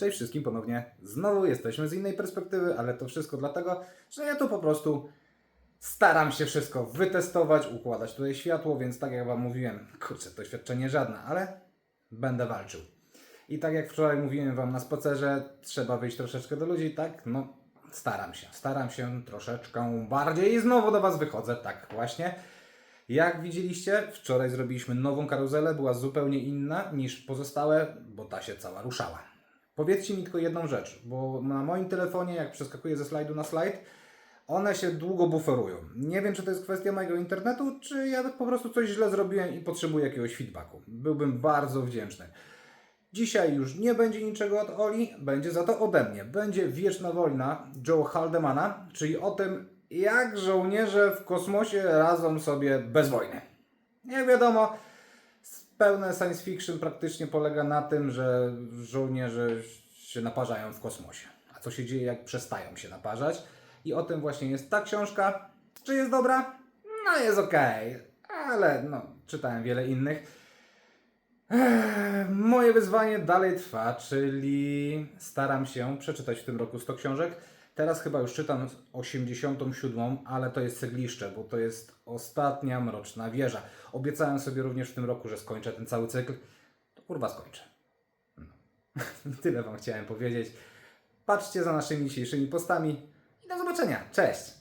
Cześć wszystkim ponownie. Znowu jesteśmy z innej perspektywy, ale to wszystko dlatego, że ja tu po prostu staram się wszystko wytestować, układać tutaj światło, więc tak jak Wam mówiłem, kurczę, doświadczenie żadne, ale będę walczył. I tak jak wczoraj mówiłem Wam na spacerze, trzeba wyjść troszeczkę do ludzi, tak? No, staram się, staram się troszeczkę bardziej i znowu do Was wychodzę, tak właśnie. Jak widzieliście, wczoraj zrobiliśmy nową karuzelę, była zupełnie inna niż pozostałe, bo ta się cała ruszała. Powiedzcie mi tylko jedną rzecz, bo na moim telefonie, jak przeskakuję ze slajdu na slajd, one się długo buferują. Nie wiem, czy to jest kwestia mojego internetu, czy ja po prostu coś źle zrobiłem i potrzebuję jakiegoś feedbacku. Byłbym bardzo wdzięczny. Dzisiaj już nie będzie niczego od Oli, będzie za to ode mnie. Będzie wieczna wojna Joe Haldemana, czyli o tym, jak żołnierze w kosmosie radzą sobie bez wojny. Jak wiadomo, pełne science fiction praktycznie polega na tym, że żołnierze się naparzają w kosmosie. A co się dzieje, jak przestają się naparzać? I o tym właśnie jest ta książka. Czy jest dobra? No jest okej, ale no, czytałem wiele innych. Moje wyzwanie dalej trwa, czyli staram się przeczytać w tym roku 100 książek. Teraz chyba już czytam 87, ale to jest cegliszcze, bo to jest ostatnia mroczna wieża. Obiecałem sobie również w tym roku, że skończę ten cały cykl. To kurwa skończę. No. Tyle Wam chciałem powiedzieć. Patrzcie za naszymi dzisiejszymi postami i do zobaczenia. Cześć!